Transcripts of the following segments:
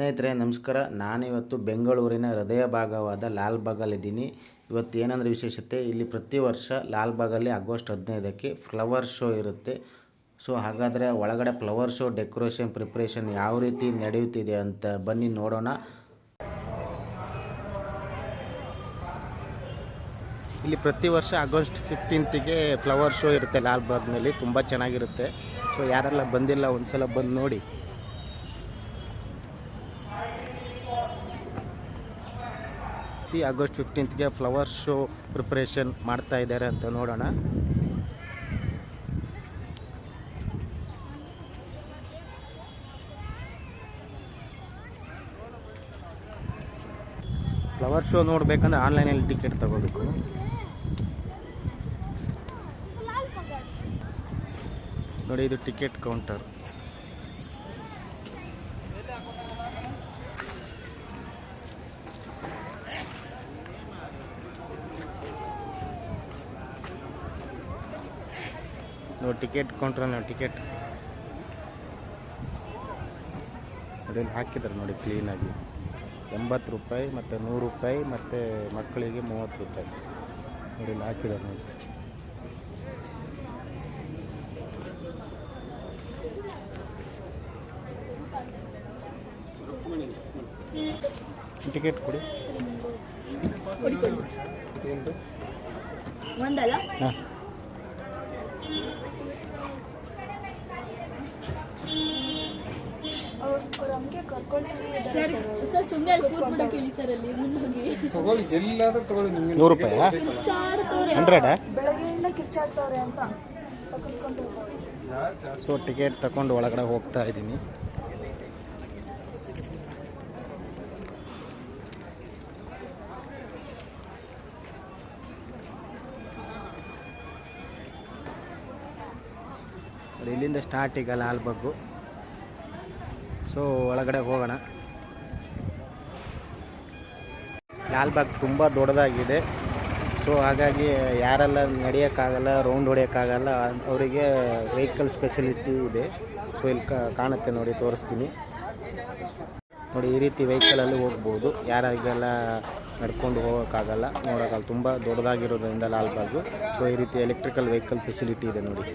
ಸ್ನೇಹಿತರೆ, ನಮಸ್ಕಾರ. ನಾನಿವತ್ತು ಬೆಂಗಳೂರಿನ ಹೃದಯ ಭಾಗವಾದ ಲಾಲ್ಬಾಗಲ್ಲಿದ್ದೀನಿ. ಇವತ್ತು ಏನಂದ್ರೆ ವಿಶೇಷತೆ, ಇಲ್ಲಿ ಪ್ರತಿ ವರ್ಷ ಲಾಲ್ಬಾಗಲ್ಲಿ ಆಗಸ್ಟ್ ಹದಿನೈದಕ್ಕೆ ಫ್ಲವರ್ ಶೋ ಇರುತ್ತೆ. ಸೊ, ಹಾಗಾದರೆ ಒಳಗಡೆ ಫ್ಲವರ್ ಶೋ ಡೆಕೋರೇಷನ್, ಪ್ರಿಪ್ರೇಷನ್ ಯಾವ ರೀತಿ ನಡೆಯುತ್ತಿದೆ ಅಂತ ಬನ್ನಿ ನೋಡೋಣ. ಇಲ್ಲಿ ಪ್ರತಿ ವರ್ಷ ಆಗಸ್ಟ್ ಫಿಫ್ಟೀನ್ತಿಗೆ ಫ್ಲವರ್ ಶೋ ಇರುತ್ತೆ ಲಾಲ್ಬಾಗ್ನಲ್ಲಿ. ತುಂಬ ಚೆನ್ನಾಗಿರುತ್ತೆ. ಸೊ, ಯಾರೆಲ್ಲ ಬಂದಿಲ್ಲ ಒಂದು ಸಲ ಬಂದು ನೋಡಿ. ಪ್ರತಿ ಆಗಸ್ಟ್ ಫಿಫ್ಟೀನ್ತ್ಗೆ ಫ್ಲವರ್ ಶೋ ಪ್ರಿಪ್ರೇಷನ್ ಮಾಡ್ತಾ ಇದ್ದಾರೆ ಅಂತ ನೋಡೋಣ. ಫ್ಲವರ್ ಶೋ ನೋಡ್ಬೇಕಂದ್ರೆ ಆನ್ಲೈನಲ್ಲಿ ಟಿಕೆಟ್ ತಗೋಬೇಕು. ನೋಡಿ ಇದು ಟಿಕೆಟ್ ಕೌಂಟರ್ ಟಿಕೆಟ್ ಕೌಂಟ್ರ್ ನಾವು ಟಿಕೆಟ್ ಅದನ್ನು ಹಾಕಿದ್ದಾರೆ ನೋಡಿ ಕ್ಲೀನಾಗಿ ಎಂಬತ್ತು ರೂಪಾಯಿ ಮತ್ತು ನೂರು ರೂಪಾಯಿ ಮತ್ತು ಮಕ್ಕಳಿಗೆ ಮೂವತ್ತು ರೂಪಾಯಿ. ನೋಡಿ ಇಲ್ಲಿ ಹಾಕಿದ್ದಾರೆ ನೋಡಿ. ಟಿಕೆಟ್ ಕೊಡಿ. ಒಂದಲ್ಲ? ಹಾಂ. ಸರ್ ಸರ್ ಸುಮ್ಮನೆ ಅಲ್ಲಿ ಕೂತ್ಬಿಡಕ್ಕೆ ಹೇಳಿ ಸರ್ ಅಲ್ಲಿ ಮುಂದೋಗಿ ತಗೊಳ್ಳಿ ಎಲ್ಲಾದ್ರೂ ತಗೊಳ್ಳಿ ನಿಮ್ಗೆ. ನೂರು ರೂಪಾಯಾ ಹಂಡ್ರೆಡಾ ಬೆಳಗ್ಗೆಯಿಂದ ಕಿರ್ಚಾಡ್ತವ್ರೆ ಅಂತ ಕುತ್ಕೊಂಡು ಸೊ ಟಿಕೆಟ್ ತಗೊಂಡು ಒಳಗಡೆ ಹೋಗ್ತಾ ಇದ್ದೀನಿ. ಇಲ್ಲಿಂದ ಸ್ಟಾರ್ಟ್ ಈಗ ಲಾಲ್ಬಾಗು ಸೊ, ಒಳಗಡೆ ಹೋಗೋಣ. ಲಾಲ್ಬಾಗ್ ತುಂಬ ದೊಡ್ಡದಾಗಿದೆ. ಸೊ, ಹಾಗಾಗಿ ಯಾರೆಲ್ಲ ನಡೆಯೋಕ್ಕಾಗಲ್ಲ ರೌಂಡ್ ಹೊಡೆಯೋಕ್ಕಾಗಲ್ಲ, ಅವರಿಗೆ ವೆಹಿಕಲ್ ಸ್ಪೆಷಲಿಟಿ ಇದೆ. ಸೊ, ಇಲ್ಲಿ ಕಾಣುತ್ತೆ ನೋಡಿ, ತೋರಿಸ್ತೀನಿ. ನೋಡಿ, ಈ ರೀತಿ ವೆಹಿಕಲಲ್ಲಿ ಹೋಗ್ಬೋದು. ಯಾರಿಗೆಲ್ಲ ನಡ್ಕೊಂಡು ಹೋಗೋಕ್ಕಾಗಲ್ಲ ನೋಡೋಕ್ಕಲ್ಲ ತುಂಬ ದೊಡ್ಡದಾಗಿರೋದ್ರಿಂದ ಲಾಲ್ಬಾಗು ಸೊ, ಈ ರೀತಿ ಎಲೆಕ್ಟ್ರಿಕಲ್ ವೆಹಿಕಲ್ ಫೆಸಿಲಿಟಿ ಇದೆ ನೋಡಿ.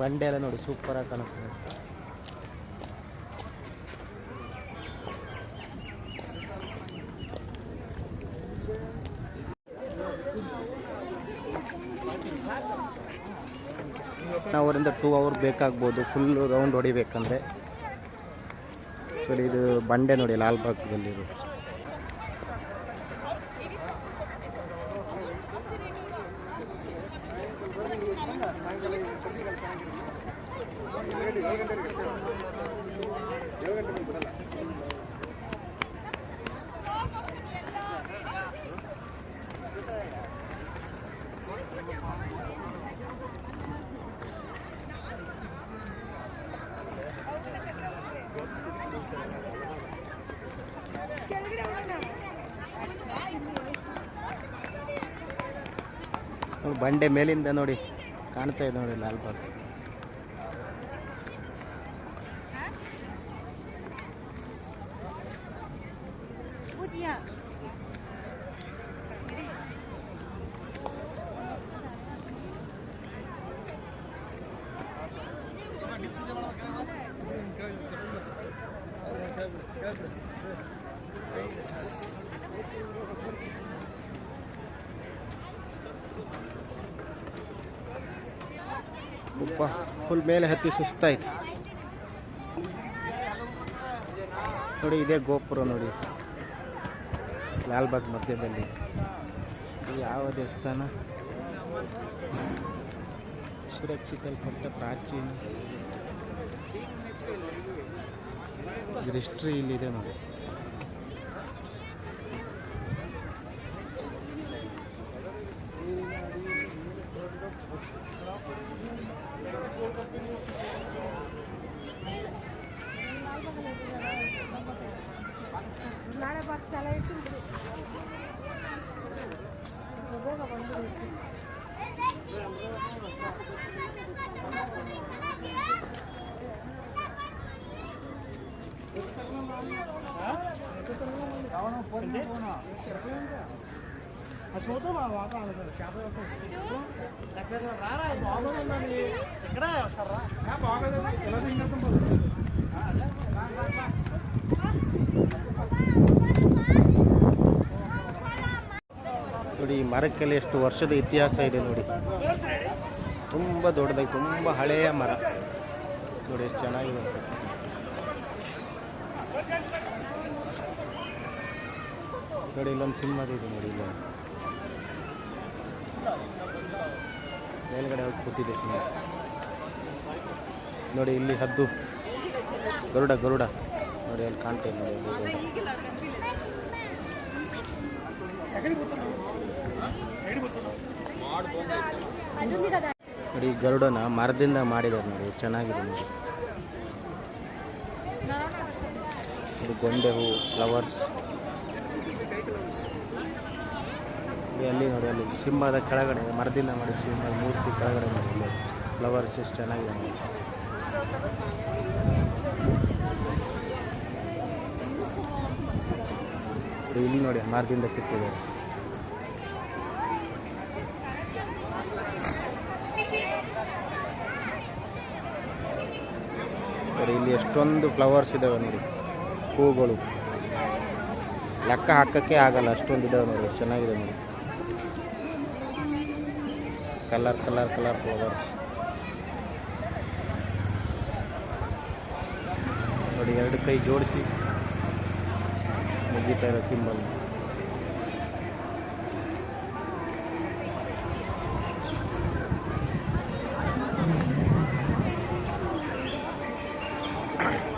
ಬಂಡೆ ಎಲ್ಲ ನೋಡಿ ಸೂಪರಾಗಿ ಕಾಣುತ್ತೆ. ಅವರಿಂದ ಟೂ ಅವರ್ ಬೇಕಾಗ್ಬೋದು ಫುಲ್ ರೌಂಡ್ ಹೊಡಿಬೇಕಂದ್ರೆ. ಸೊ ಇದು ಬಂಡೆ ನೋಡಿ ಲಾಲ್ಬಾಗ್ದಲ್ಲಿರೋ ನೋಡಿ, ಬಂಡೆ ಮೇಲಿಂದ ನೋಡಿ ಕಾಣ್ತಾ ಇದೆ ನೋಡಿ ಲಾಲ್ಬಾಗ್ ಫುಲ್ ಮೇಲೆ ಹತ್ತಿ ಸುಸ್ತಾಯ್ತು ನೋಡಿ, ಇದೇ ಗೋಪುರ ನೋಡಿ. ಲಾಲ್ಬಾಗ್ ಮಧ್ಯದಲ್ಲಿ. ಯಾವ ದೇವಸ್ಥಾನ? ಸುರಕ್ಷಿತಲ್ಪಟ್ಟ ಪ್ರಾಚೀನ. ಹಿಸ್ಟ್ರಿ ಇಲ್ಲಿದೆ ನೋಡಿ. ನೋಡಿ ಈ ಮರಕ್ಕೆಲ್ಲ ಎಷ್ಟು ವರ್ಷದ ಇತಿಹಾಸ ಇದೆ ನೋಡಿ. ತುಂಬ ದೊಡ್ಡದಾಗಿ ತುಂಬ ಹಳೆಯ ಮರ. ನೋಡಿ ಎಷ್ಟು ಚೆನ್ನಾಗಿದೆ. ನೋಡಿ ಇಲ್ಲೊಂದು ಇದೆ ನೋಡಿ ಇಲ್ಲ. ಮೇಲ್ಗಡೆ ಹೋಗಿ ಕೂತಿದೆ ಸಿನಿಮಾ ನೋಡಿ ಇಲ್ಲಿ ಹದ್ದು. ಗರುಡ ಗರುಡ. ನೋಡಿ ಅಲ್ಲಿ ಕಾಣ್ತಾ ನೋಡಿ. ನೋಡಿ ಗರುಡನ ಮರದಿಂದ ಮಾಡಿದ್ದಾರೆ ನೋಡಿ, ಚೆನ್ನಾಗಿದೆ ನೋಡಿ. ಗೊಂಡೆ ಹೂ ಫ್ಲವರ್ಸ್ ಅಲ್ಲಿ ನೋಡಿ, ಅಲ್ಲಿ ಸಿಂಹದ ಕೆಳಗಡೆ ಮರದಿಂದ ಮಾಡಿ ಸಿಂಹದ ಮೂರ್ತಿ ಕೆಳಗಡೆ ನೋಡಿ ಫ್ಲವರ್ಸ್ ಎಷ್ಟು ಚೆನ್ನಾಗಿದೆ ನೋಡಿ. ಇಲ್ಲಿ ನೋಡಿ ಮರದಿಂದ ಕಿತ್ತಿದ್ದಾರೆ ನೋಡಿ, ಇಲ್ಲಿ ಎಷ್ಟೊಂದು ಫ್ಲವರ್ಸ್ ಇದ್ದಾವೆ ನೋಡಿ, ಹೂಗಳು. ಲೆಕ್ಕ ಹಾಕೋಕ್ಕೆ ಆಗಲ್ಲ, ಅಷ್ಟೊಂದು ಇದ್ದಾವೆ ನೋಡಿ, ಚೆನ್ನಾಗಿದೆ ನೋಡಿ. ಕಲರ್ ಕಲರ್ ಕಲರ್ ಫ್ಲವರ್ಸ್ ನೋಡಿ ಎರಡು ಕೈ ಜೋಡಿಸಿ ಮುಗಿತಾ ಇರೋ ಸಿಂಬಲ್ ನೋಡಿ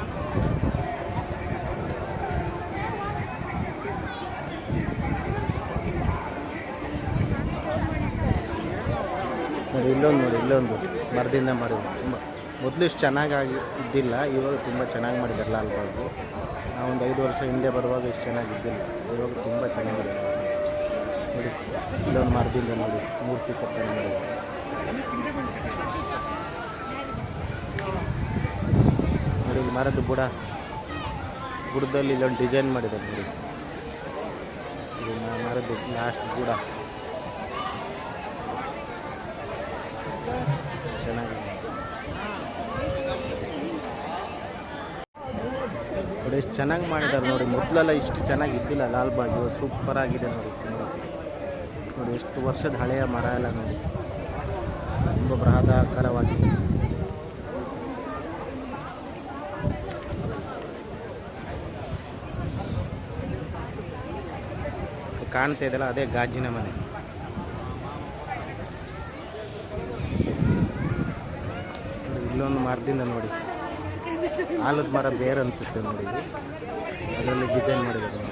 ಇಲ್ಲೊಂದು ನೋಡಿ ಇಲ್ಲೊಂದು. ಮರದಿಂದ ಮಾಡಿದ್ರು ತುಂಬ, ಮೊದಲು ಇಷ್ಟು ಚೆನ್ನಾಗಾಗಿ ಇದ್ದಿಲ್ಲ, ಇವಾಗ ತುಂಬ ಚೆನ್ನಾಗಿ ಮಾಡಿದ್ದಾರೆ ನಾವು ಒಂದು ಐದು ವರ್ಷ ಹಿಂದೆ ಬರುವಾಗ ಇಷ್ಟು ಚೆನ್ನಾಗಿ ಇದ್ದಿಲ್ಲ. ಇವಾಗ ತುಂಬ ಚೆನ್ನಾಗಿದೆ. ನೋಡಿ, ಇಲ್ಲೊಂದು ಮರದಿಂದ ನೋಡಿ ಮೂರ್ತಿ ಕೆತ್ತನೆ ನೋಡಿ ನೋಡಿ ಮರದ ಬುಡ. ಬುಡದಲ್ಲಿ ಇಲ್ಲೊಂದು ಡಿಸೈನ್ ಮಾಡಿದ್ದಾರೆ ನೋಡಿ. ಇದು ಮರದ ಮರದ್ದು ಲಾಸ್ಟ್ ಬುಡ ಚೆನ್ನಾಗಿದೆ ನೋಡಿ ಎಷ್ಟು ಚೆನ್ನಾಗಿ ಮಾಡಿದ್ದಾರೆ ನೋಡಿ, ಮೊದಲೆಲ್ಲ ಇಷ್ಟು ಚೆನ್ನಾಗಿ ಇದ್ದಿಲ್ಲ ಲಾಲ್ಬಾಗ್ ಇವಾಗ ಸೂಪರ್ ಆಗಿದೆ ನೋಡಿ. ನೋಡಿ, ಎಷ್ಟು ವರ್ಷದ ಹಳೆಯ ಮರ ಎಲ್ಲ ನೋಡಿ. ತುಂಬ ಬೃಹದಾಕಾರವಾಗಿದೆ. ಕಾಣ್ತಾ ಇದೆಯಲ್ಲ, ಅದೇ ಗಾಜಿನ ಮನೆ. ಇಲ್ಲೊಂದು ಮರದಿಂದ ನೋಡಿ. ಆಲದ ಮರ ಬೇರೆ ಅನಿಸುತ್ತೆ ನೋಡಿ. ಅದರಲ್ಲಿ ಡಿಸೈನ್ ಮಾಡಿದ್ದಾರೆ.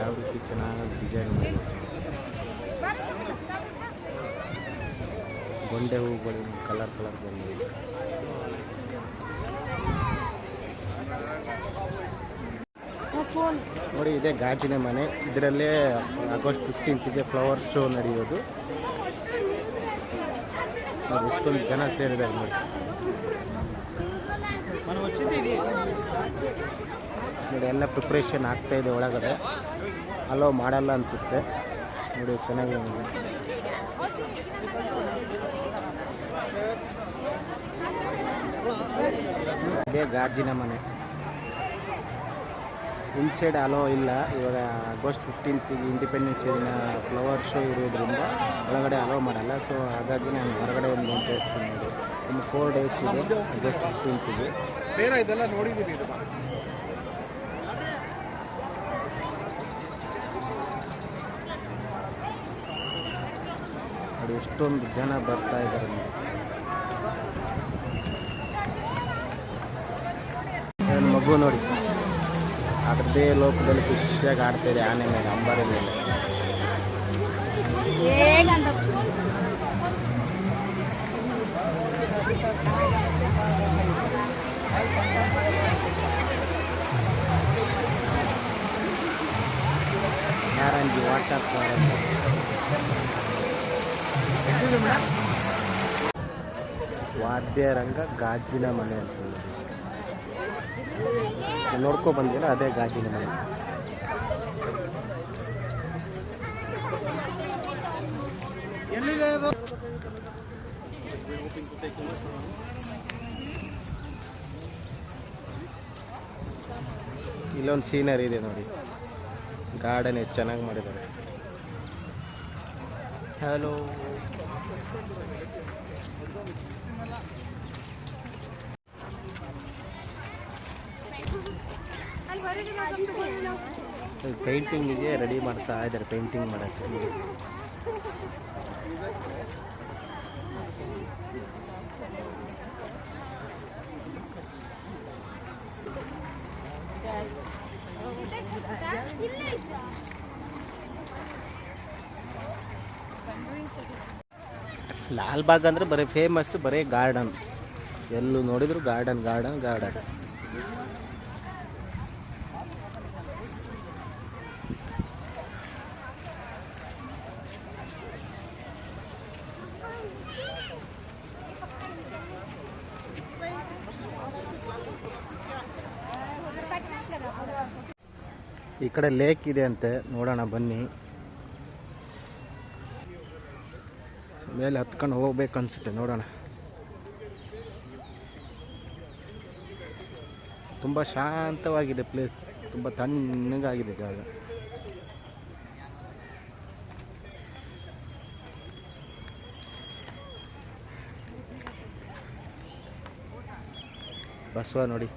ಯಾವ ರೀತಿ ಚೆನ್ನಾಗಿ ಡಿಸೈನ್ ಮಾಡಿದ್ದಾರೆ. ಗೊಂಡೆ ಹೂಗಳು ಕಲರ್ ಕಲರ್ ಗೊಂಡೆ ನೋಡಿ ಇದೆ ಗಾಜಿನ ಮನೆ. ಇದರಲ್ಲೇ ಆಗಸ್ಟ್ ಫಿಫ್ಟೀನ್ತ್ಗೆ ಫ್ಲವರ್ ಶೋ ನಡೆಯೋದು. ನೋಡಿ ಎಷ್ಟೊಂದು ಜನ ಸೇರಿದ್ದಾರೆ ನೋಡಿ. ನೋಡಿ ಎಲ್ಲ ಪ್ರಿಪ್ರೇಷನ್ ಆಗ್ತಾ ಇದೆ ಒಳಗಡೆ. ಅಲೋ ಮಾಡಲ್ಲ ಅನಿಸುತ್ತೆ. ನೋಡಿ ಚೆನ್ನಾಗಿದೆ ಇದೇ ಗಾಜಿನ ಮನೆ. ಇನ್ಸೈಡ್ ಅಲೋ ಇಲ್ಲ. ಇವಾಗ ಆಗಸ್ಟ್ ಫಿಫ್ಟೀನ್ತಿಗೆ ಇಂಡಿಪೆಂಡೆನ್ಸ್ ಡೇನ ಫ್ಲವರ್ ಶೋ ಇರೋದ್ರಿಂದ ಒಳಗಡೆ ಅಲೋ ಮಾಡಲ್ಲ. ಸೊ ಹಾಗಾಗಿ ನಾನು ಹೊರಗಡೆ ಒಂದು ತೋರಿಸ್ತೀನಿ ನೋಡಿ. ಇನ್ನು ಫೋರ್ ಡೇಸ್ ಇದೆ ಆಗಸ್ಟ್ ಫಿಫ್ಟೀನ್ತಿಗೆ ಬೇರೆ ಇದೆಲ್ಲ ನೋಡಿದ್ದೀವಿ ಇದು ನೋಡಿ ಎಷ್ಟೊಂದು ಜನ ಬರ್ತಾ ಇದ್ದಾರೆ ನನ್ನ ಮಗು ನೋಡಿ. ಅದರದೇ ಲೋಕದಲ್ಲಿ ಖುಷಿಯಾಗಿ ಆಡ್ತಾಯಿದೆ ಆನೆ ಮೇಲೆ, ಅಂಬಾರಿ ಮೇಲೆ. ನಾರಂಜಿ ವಾಟರ್ ವಾದ್ಯ ವಾದ್ಯರಂಗ ಗಾಜಿನ ಮನೆ ಅಂತ. ನೋಡ್ಕೊ ಬಂದಿಲ್ಲ ಅದೇ ಗಾಜಿನ ಮನೆ ಇಲ್ಲೊಂದು ಸೀನರಿ ಇದೆ ನೋಡಿ. ಗಾರ್ಡನ್ ಎಷ್ಟು ಚೆನ್ನಾಗಿ ಮಾಡಿದ್ದಾರೆ. ಹಲೋ ಪೇಂಟಿಂಗಿಗೆ ರೆಡಿ ಮಾಡ್ತಾ ಇದ್ದಾರೆ, ಪೇಂಟಿಂಗ್ ಮಾಡಕ್ಕೆ. ಲಾಲ್ಬಾಗ್ ಅಂದರೆ ಬರೀ ಫೇಮಸ್ ಬರೀ ಗಾರ್ಡನ್ ಎಲ್ಲೂ ನೋಡಿದ್ರು ಗಾರ್ಡನ್ ಗಾರ್ಡನ್ ಗಾರ್ಡನ್ ಈ ಕಡೆ ಲೇಕ್ ಇದೆ ಅಂತೆ, ನೋಡೋಣ, ಬನ್ನಿ. ಮೇಲೆ ಹತ್ಕೊಂಡು ಹೋಗ್ಬೇಕು ಅನ್ಸುತ್ತೆ, ನೋಡೋಣ. ತುಂಬ ಶಾಂತವಾಗಿದೆ ಪ್ಲೇಸ್ ತುಂಬ ತಣ್ಣಗಾಗಿದೆ ಜಾಗ. ಬಸ್ವ ನೋಡಿ.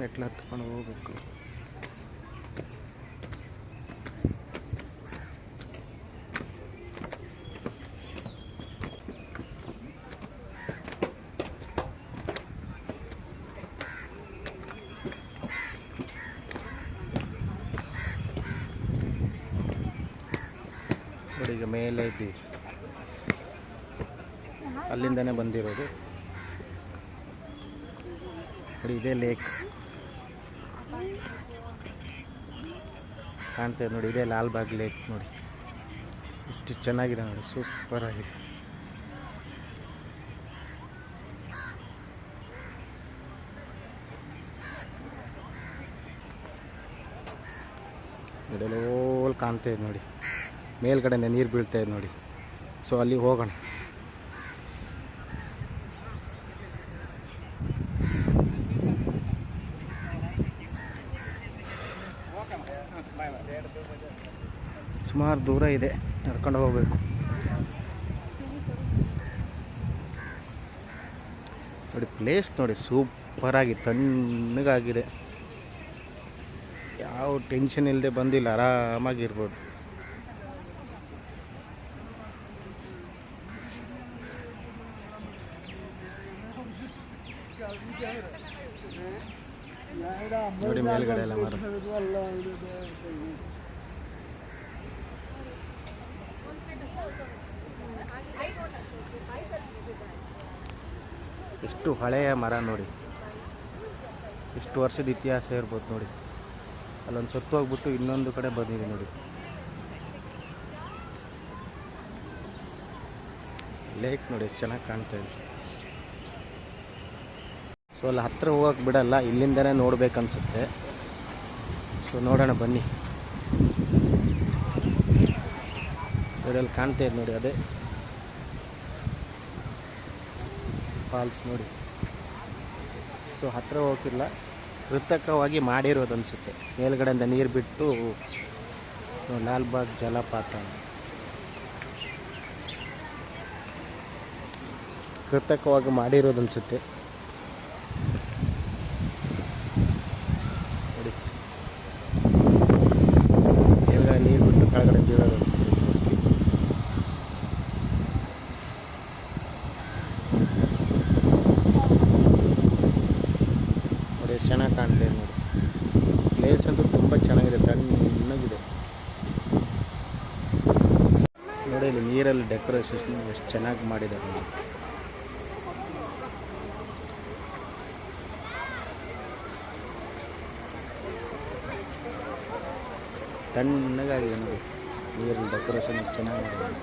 ಮೆಟ್ಲು ಹತ್ಕೊಂಡು ಹೋಗ್ಬೇಕು. ಈಗ ಮೇಲೆ ಇದ್ದೀವಿ ಅಲ್ಲಿಂದನೇ ಬಂದಿರೋದು. ಇದೇ ಲೇಕ್. ಕಾಣ್ತದೆ ನೋಡಿ, ಇದೇ ಲಾಲ್ಬಾಗ್ ಲೇಕ್ ನೋಡಿ. ಇಷ್ಟು ಚೆನ್ನಾಗಿದೆ ನೋಡಿ, ಸೂಪರ್ ಆಗಿದೆ. ಕಾಣ್ತಾ ಇದೆ ನೋಡಿ. ಮೇಲ್ಗಡೆನೆ ನೀರು ಬೀಳ್ತಾ ಇದೆ ನೋಡಿ. ಸೊ ಅಲ್ಲಿಗೆ ಹೋಗೋಣ. ದೂರ ಇದೆ, ನಡ್ಕೊಂಡು ಹೋಗಬೇಕು. ನೋಡಿ ಪ್ಲೇಸ್ ನೋಡಿ ಸೂಪರಾಗಿ ತಣ್ಣಗಾಗಿದೆ. ಯಾವ ಟೆನ್ಷನ್ ಇಲ್ಲದೆ ಬಂದಿಲ್ಲ, ಆರಾಮಾಗಿರ್ಬೋದು. ನೋಡಿ, ಮೇಲ್ಗಡೆ ಎಲ್ಲ ಮರ. ಎಷ್ಟು ಹಳೆಯ ಮರ ನೋಡಿ. ಎಷ್ಟು ವರ್ಷದ ಇತಿಹಾಸ ಇರ್ಬೋದು ನೋಡಿ. ಅಲ್ಲೊಂದು ಸತ್ತು ಹೋಗ್ಬಿಟ್ಟು ಇನ್ನೊಂದು ಕಡೆ ಬಂದಿದೆ ನೋಡಿ. ಲೇಕ್ ನೋಡಿ, ಎಷ್ಟು ಚೆನ್ನಾಗಿ ಕಾಣ್ತಾ ಇದೆ. ಸೊ ಅಲ್ಲಿ ಹತ್ತಿರ ಹೋಗಕ್ಕೆ ಬಿಡಲ್ಲ, ಇಲ್ಲಿಂದನೇ ನೋಡ್ಬೇಕನ್ಸುತ್ತೆ. ಸೊ ನೋಡೋಣ, ಬನ್ನಿ. ಅಲ್ಲಿ ಕಾಣ್ತಾ ಇದೆ ನೋಡಿ, ಅದೇ ಫಾಲ್ಸ್ ನೋಡಿ. ಸೊ ಹತ್ತಿರ ಹೋಗಿಲ್ಲ ಕೃತಕವಾಗಿ ಮಾಡಿರೋದು ಅನಿಸುತ್ತೆ. ಮೇಲ್ಗಡೆಯಿಂದ ನೀರು ಬಿಟ್ಟು ಲಾಲ್ಬಾಗ್ ಜಲಪಾತ. ಕೃತಕವಾಗಿ ಮಾಡಿರೋದು ಅನಿಸುತ್ತೆ ನೋಡಿ ಮೇಲ್ಗಡೆ ನೀರು ಬಿಟ್ಟು ಕೆಳಗಡೆ ಬೀಳೋದು ಅನ್ಸುತ್ತೆ. ನೋಡಿ ನೋಡಿ. ಪ್ಲೇಸ್ ಅಂತೂ ತುಂಬ ಚೆನ್ನಾಗಿದೆ ತಣ್ಣಗಿದೆ ನೋಡಿ ಇಲ್ಲಿ ನೀರಲ್ಲಿ ಡೆಕೋರೇಷನ್ ಎಷ್ಟು ಚೆನ್ನಾಗಿ ಮಾಡಿದ್ದಾರೆ ನೋಡಿ. ತಣ್ಣಗಾಗಿದೆ ನೋಡಿ. ನೀರಲ್ಲಿ ಡೆಕೋರೇಷನ್ ಚೆನ್ನಾಗಿ ಮಾಡಿದ್ದಾರೆ.